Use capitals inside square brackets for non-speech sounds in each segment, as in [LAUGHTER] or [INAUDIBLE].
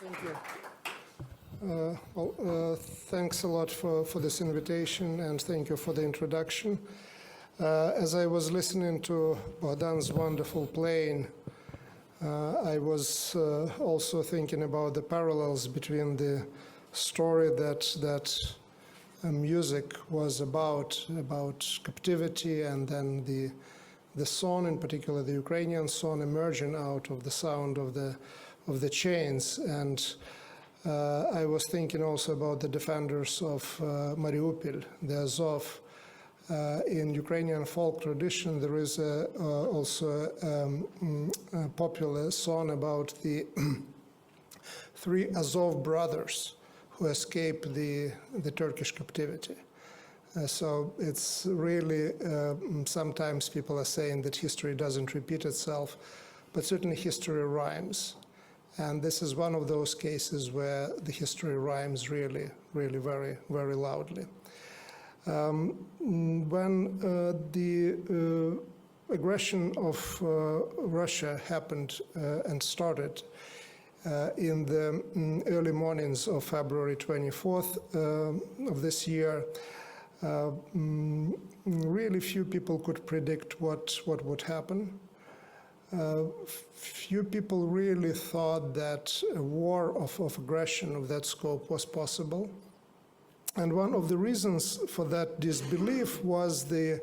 Thank you. Uh, Well, uh, thanks a lot for, for this invitation and thank you for the introduction. Uh, As I was listening to Bogdan's wonderful playing, uh, I was uh, also thinking about the parallels between the story that, that uh, music was about, about captivity, and then the, the song, in particular the Ukrainian song, emerging out of the sound of the, of the chains. And uh, I was thinking also about the defenders of uh, Mariupol, the Azov. Uh, in Ukrainian folk tradition, there is a, uh, also um, mm, a popular song about the [CLEARS THROAT] three Azov brothers who escaped the, the Turkish captivity. Uh, so it's really, uh, mm, sometimes people are saying that history doesn't repeat itself, but certainly history rhymes. And this is one of those cases where the history rhymes really, really very, very loudly. Um, when uh, the uh, aggression of uh, Russia happened uh, and started uh, in the mm, early mornings of February 24th uh, of this year, mm, really few people could predict what, what would happen. Uh, few people really thought that a war of, of aggression of that scope was possible. And one of the reasons for that disbelief was the,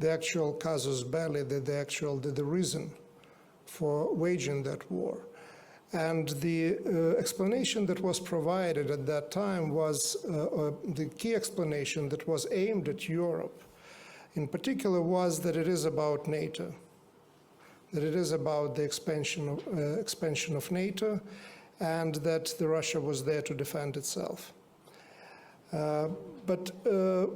the actual casus belli, the, the actual the, the reason for waging that war. And the uh, explanation that was provided at that time was uh, uh, the key explanation that was aimed at Europe, in particular, was that it is about NATO, that it is about the expansion of, uh, expansion of NATO, and that the Russia was there to defend itself. Uh, but uh,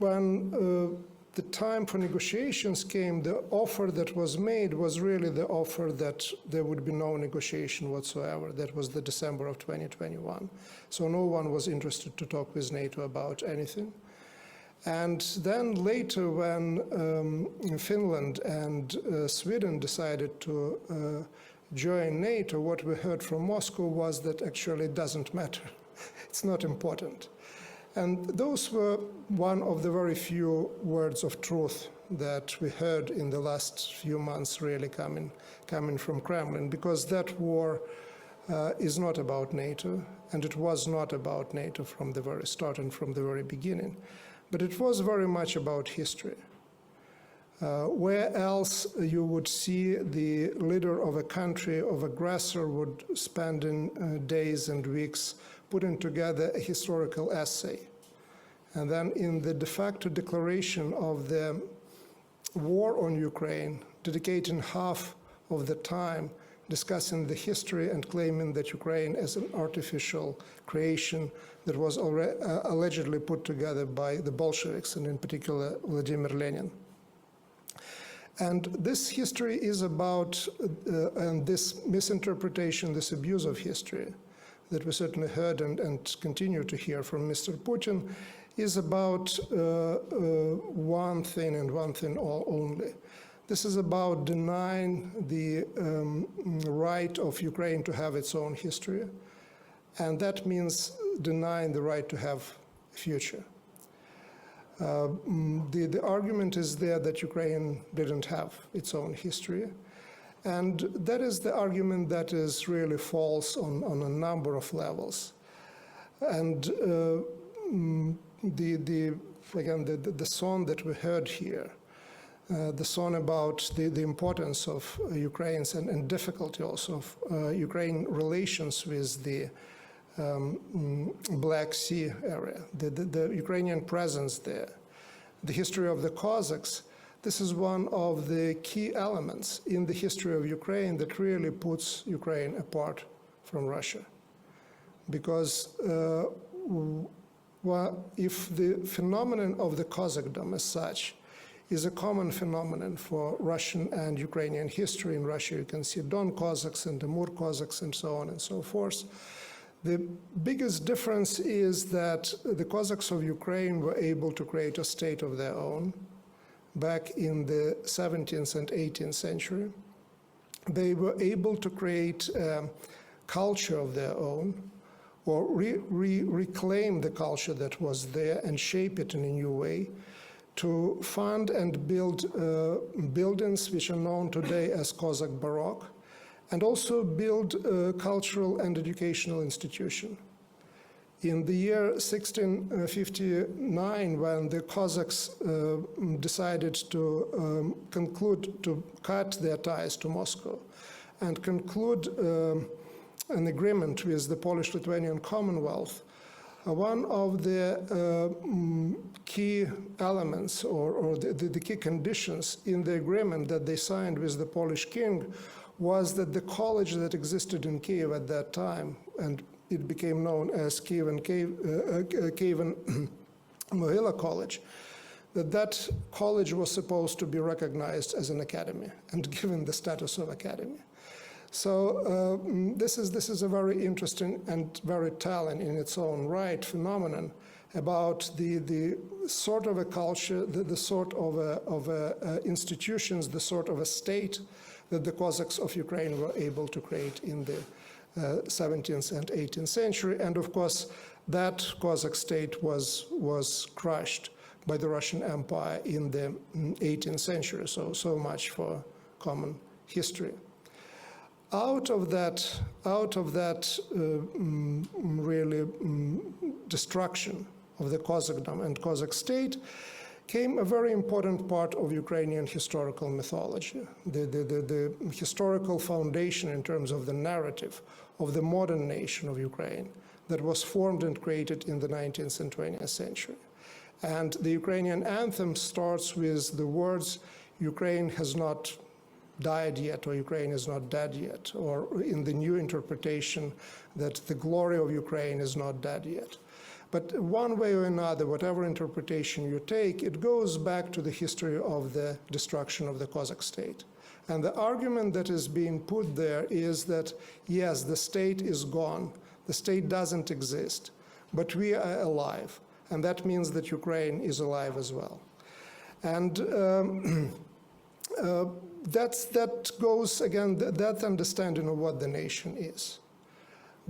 when uh, the time for negotiations came, the offer that was made was really the offer that there would be no negotiation whatsoever. That was the December of 2021. So no one was interested to talk with NATO about anything. And then later, when um, Finland and uh, Sweden decided to uh, join NATO, what we heard from Moscow was that actually it doesn't matter. [LAUGHS] it's not important. And those were one of the very few words of truth that we heard in the last few months really coming, coming from Kremlin, because that war uh, is not about NATO, and it was not about NATO from the very start and from the very beginning, but it was very much about history. Uh, where else you would see the leader of a country, of aggressor, would spend in uh, days and weeks putting together a historical essay. And then in the de facto declaration of the war on Ukraine, dedicating half of the time discussing the history and claiming that Ukraine is an artificial creation that was alre- uh, allegedly put together by the Bolsheviks, and in particular Vladimir Lenin. And this history is about, uh, and this misinterpretation, this abuse of history that we certainly heard and, and continue to hear from Mr. Putin is about uh, uh, one thing and one thing all only. This is about denying the um, right of Ukraine to have its own history, and that means denying the right to have a future. Uh, the, the argument is there that Ukraine didn't have its own history. And that is the argument that is really false on, on a number of levels. And uh, mm, the, the, again, the, the song that we heard here, uh, the song about the, the importance of uh, Ukraine's and, and difficulty also of uh, Ukraine relations with the um, mm, Black Sea area, the, the, the Ukrainian presence there, the history of the Cossacks. This is one of the key elements in the history of Ukraine that really puts Ukraine apart from Russia. Because uh, well, if the phenomenon of the Cossackdom as such is a common phenomenon for Russian and Ukrainian history. In Russia, you can see Don Cossacks and the Amur Cossacks and so on and so forth. The biggest difference is that the Cossacks of Ukraine were able to create a state of their own back in the 17th and 18th century. They were able to create um, culture of their own or re- re- reclaim the culture that was there and shape it in a new way, to fund and build uh, buildings which are known today as Cossack Baroque, and also build a cultural and educational institution. In the year 1659, when the Cossacks uh, decided to um, conclude to cut their ties to Moscow and conclude um, an agreement with the Polish-Lithuanian Commonwealth, one of the uh, mm, key elements or, or the, the, key conditions in the agreement that they signed with the Polish king was that the college that existed in Kiev at that time, and it became known as Kievan, Kiev, Kievan [CLEARS THROAT] Mohila College, that that college was supposed to be recognized as an academy and given the status of academy. So uh, mm, this is this is a very interesting and very telling in its own right phenomenon about the the sort of a culture, the, the sort of a, of a, uh, institutions, the sort of a state that the Cossacks of Ukraine were able to create in the uh, 17th and 18th century, and of course that Cossack state was was crushed by the Russian Empire in the mm, 18th century. So so much for common history out of that, out of that uh, mm, really mm, destruction of the Cossackdom and Cossack state came a very important part of Ukrainian historical mythology, the, the, the, the historical foundation in terms of the narrative of the modern nation of Ukraine that was formed and created in the 19th and 20th century. And the Ukrainian anthem starts with the words, Ukraine has not died yet, or Ukraine is not dead yet, or in the new interpretation that the glory of Ukraine is not dead yet. But one way or another, whatever interpretation you take, it goes back to the history of the destruction of the Cossack state. And the argument that is being put there is that, yes, the state is gone, the state doesn't exist, but we are alive. And that means that Ukraine is alive as well. And um, [CLEARS THROAT] uh, that's, that goes, again, th- that understanding of what the nation is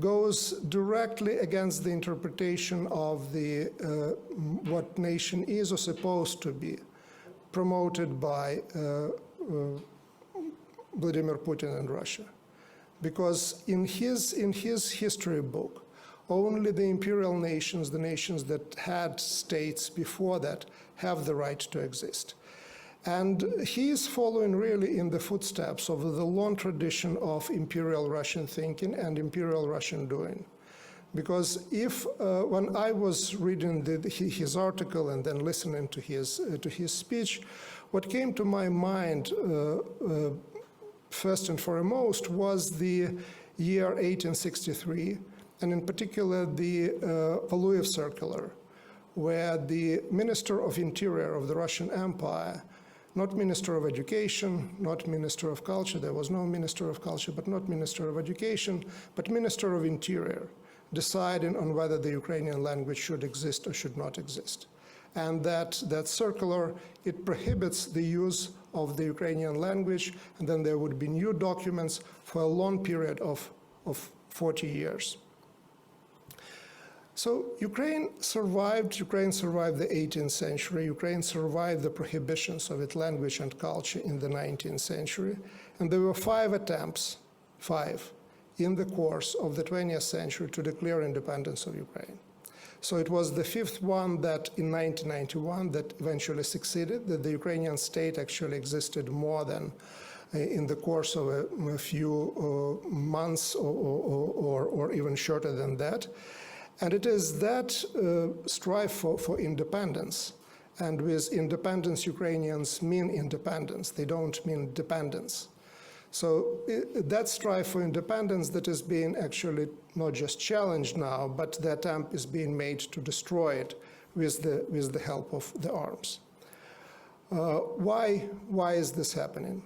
goes directly against the interpretation of the, uh, what nation is or supposed to be, promoted by uh, uh, Vladimir Putin and Russia. Because in his, in his history book, only the imperial nations, the nations that had states before that, have the right to exist. And he is following really in the footsteps of the long tradition of imperial Russian thinking and imperial Russian doing. Because if, uh, when I was reading the, his article and then listening to his, uh, to his speech, what came to my mind uh, uh first and foremost was the year 1863, and in particular the uh, Valuyev Circular, where the Minister of Interior of the Russian Empire not Minister of Education, not Minister of Culture, there was no Minister of Culture, but not Minister of Education, but Minister of Interior, deciding on whether the Ukrainian language should exist or should not exist. And that, that circular, it prohibits the use of the Ukrainian language, and then there would be new documents for a long period of, of 40 years. So Ukraine survived, Ukraine survived the 18th century, Ukraine survived the prohibitions of its language and culture in the 19th century, and there were five attempts, five, in the course of the 20th century to declare independence of Ukraine. So it was the fifth one that in 1991 that eventually succeeded, that the Ukrainian state actually existed more than uh, in the course of a, a few uh, months or, or, or, or even shorter than that. And it is that uh, strive for, for independence. And with independence, Ukrainians mean independence. They don't mean dependence. So it, that strive for independence that is being actually not just challenged now, but the attempt is being made to destroy it with the, with the help of the arms. Uh, why, why is this happening?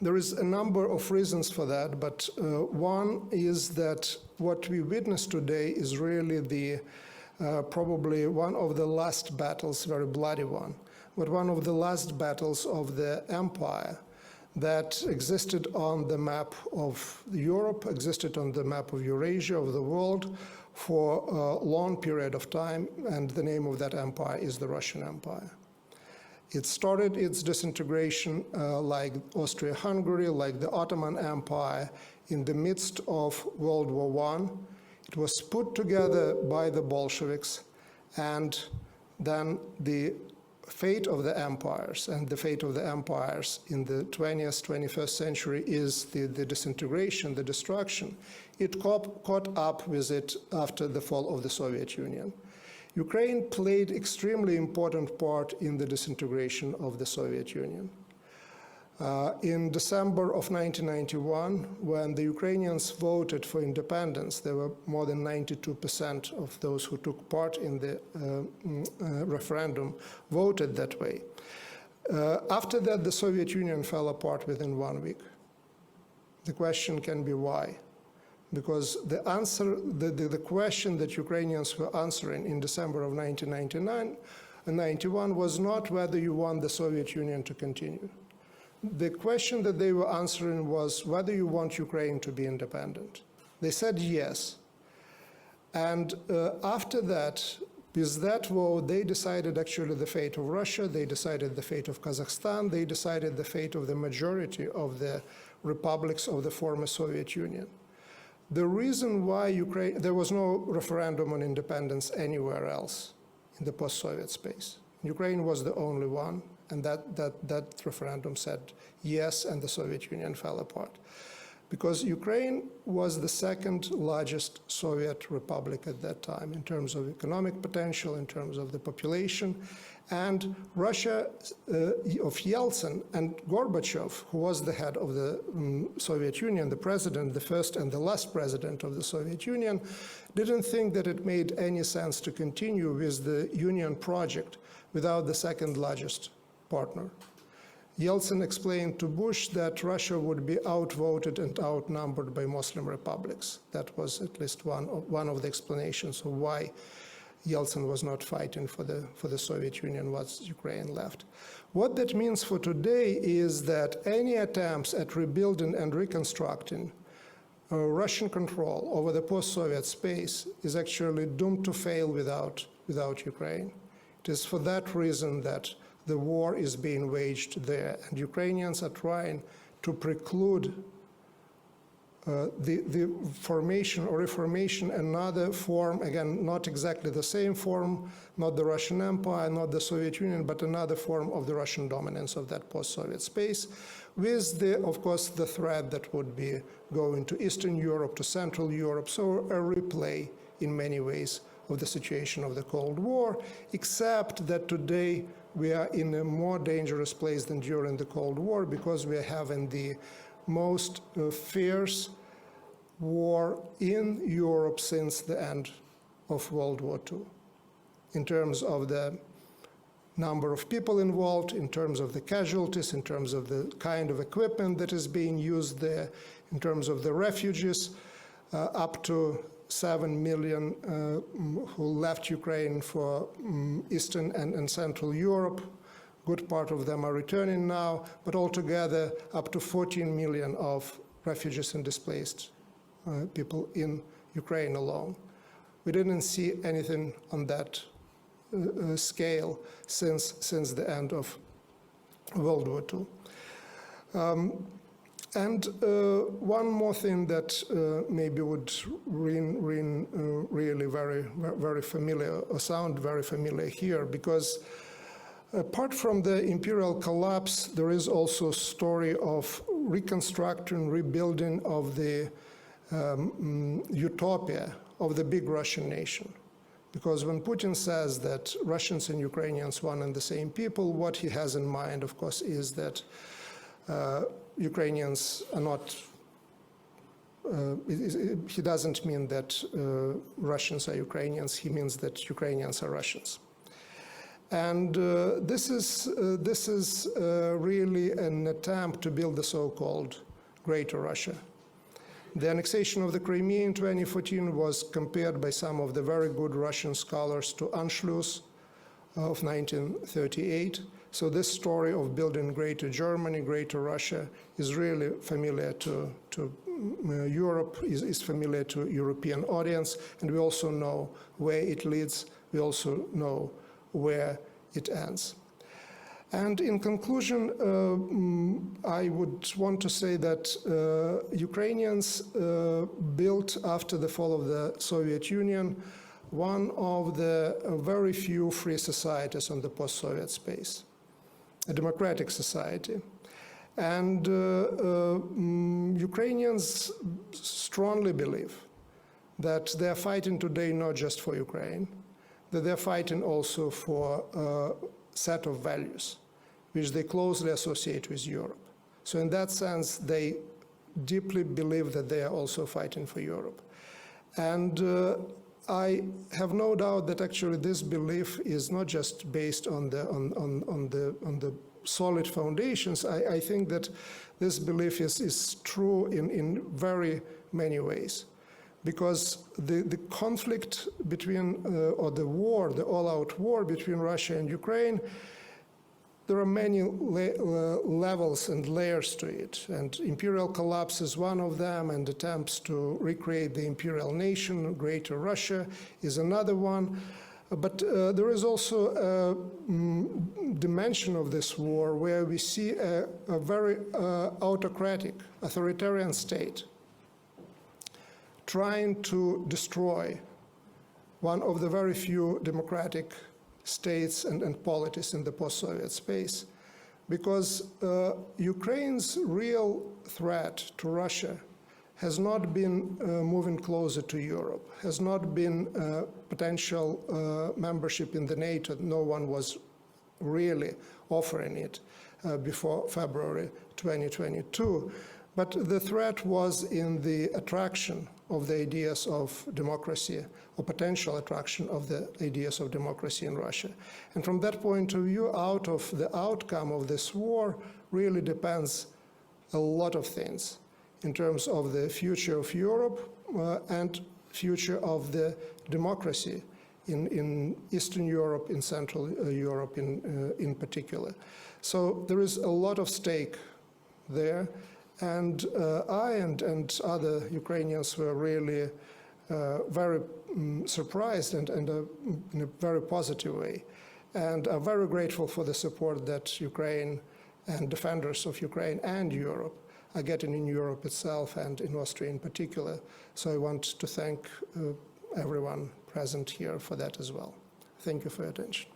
There is a number of reasons for that, but uh, one is that what we witness today is really the uh, probably one of the last battles, very bloody one, but one of the last battles of the empire that existed on the map of Europe, existed on the map of Eurasia, of the world, for a long period of time, and the name of that empire is the Russian Empire. It started its disintegration uh, like Austria Hungary, like the Ottoman Empire, in the midst of World War I. It was put together by the Bolsheviks, and then the fate of the empires and the fate of the empires in the 20th, 21st century is the, the disintegration, the destruction. It caught up with it after the fall of the Soviet Union. Ukraine played extremely important part in the disintegration of the Soviet Union. Uh, in December of 1991, when the Ukrainians voted for independence, there were more than 92% of those who took part in the uh, mm, uh, referendum voted that way. Uh, after that, the Soviet Union fell apart within one week. The question can be why because the answer, the, the, the, question that Ukrainians were answering in December of 1999 and 91 was not whether you want the Soviet Union to continue. The question that they were answering was whether you want Ukraine to be independent. They said yes. And uh, after that, with that vote, they decided actually the fate of Russia, they decided the fate of Kazakhstan, they decided the fate of the majority of the republics of the former Soviet Union. The reason why Ukraine, there was no referendum on independence anywhere else in the post-Soviet space. Ukraine was the only one, and that, that, that referendum said yes, and the Soviet Union fell apart. Because Ukraine was the second largest Soviet republic at that time in terms of economic potential, in terms of the population, and Russia uh, of Yeltsin and Gorbachev, who was the head of the um, Soviet Union, the president, the first and the last president of the Soviet Union, didn't think that it made any sense to continue with the Union project without the second largest partner. Yeltsin explained to Bush that Russia would be outvoted and outnumbered by Muslim republics. That was at least one of, one of the explanations of why Yeltsin was not fighting for the, for the Soviet Union once Ukraine left. What that means for today is that any attempts at rebuilding and reconstructing uh, Russian control over the post-Soviet space is actually doomed to fail without, without Ukraine. It is for that reason that the war is being waged there, and Ukrainians are trying to preclude uh, the, the formation or reformation, another form, again, not exactly the same form, not the Russian Empire, not the Soviet Union, but another form of the Russian dominance of that post-Soviet space, with the, of course, the threat that would be going to Eastern Europe, to Central Europe, so a replay in many ways of the situation of the Cold War, except that today we are in a more dangerous place than during the Cold War because we are having the most uh, fierce war in Europe since the end of World War II, in terms of the number of people involved, in terms of the casualties, in terms of the kind of equipment that is being used there, in terms of the refugees, uh, up to 7 million uh, who left Ukraine for um, Eastern and, and Central Europe, Good part of them are returning now, but altogether up to 14 million of refugees and displaced uh, people in Ukraine alone. We didn't see anything on that uh, uh, scale since, since the end of World War II. Um, and uh, one more thing that uh, maybe would ring, ring uh, really very, very familiar, or sound very familiar here, because Apart from the imperial collapse, there is also a story of reconstructing, rebuilding of the um, mm, utopia of the big Russian nation. Because when Putin says that Russians and Ukrainians one and the same people, what he has in mind, of course, is that uh, Ukrainians are not uh, he doesn't mean that uh, Russians are Ukrainians, he means that Ukrainians are Russians. And uh, this is, uh, this is uh, really an attempt to build the so-called Greater Russia. The annexation of the Crimea in 2014 was compared by some of the very good Russian scholars to Anschluss of 1938, So this story of building greater Germany, greater Russia is really familiar to, to mm, uh, Europe, is, is familiar to European audience, and we also know where it leads. We also know where it ends. And in conclusion, uh, mm, I would want to say that uh, Ukrainians uh, built after the fall of the Soviet Union one of the uh, very few free societies on the post-Soviet space, a democratic society. And uh, uh, mm, Ukrainians strongly believe that they're fighting today not just for Ukraine, that they're fighting also for a set of values which they closely associate with Europe. So in that sense, they deeply believe that they are also fighting for Europe. And uh, I have no doubt that actually this belief is not just based on the, on, on, on the, on the solid foundations. I, I think that this belief is, is true in, in very many ways. Because the, the conflict between, uh, or the war, the all out war between Russia and Ukraine, there are many le- levels and layers to it, and imperial collapse is one of them, and attempts to recreate the imperial nation, Greater Russia, is another one. But uh, there is also a mm, dimension of this war where we see a, a very uh, autocratic, authoritarian state trying to destroy one of the very few democratic states and, and polities in the post-Soviet space. Because uh, Ukraine's real threat to Russia has not been uh, moving closer to Europe, has not been uh, potential uh, membership in the NATO. No one was really offering it uh, before February 2022. But the threat was in the attraction of the ideas of democracy or potential attraction of the ideas of democracy in Russia. And from that point of view, out of the outcome of this war really depends a lot of things in terms of the future of Europe uh, and future of the democracy in, in Eastern Europe, in Central uh, Europe in, uh, in particular. So there is a lot of stake there. And uh, I and, and other Ukrainians were really uh, very um, surprised and, and uh, in a very positive way. And are very grateful for the support that Ukraine and defenders of Ukraine and Europe are getting in Europe itself and in Austria in particular. So I want to thank uh, everyone present here for that as well. Thank you for your attention.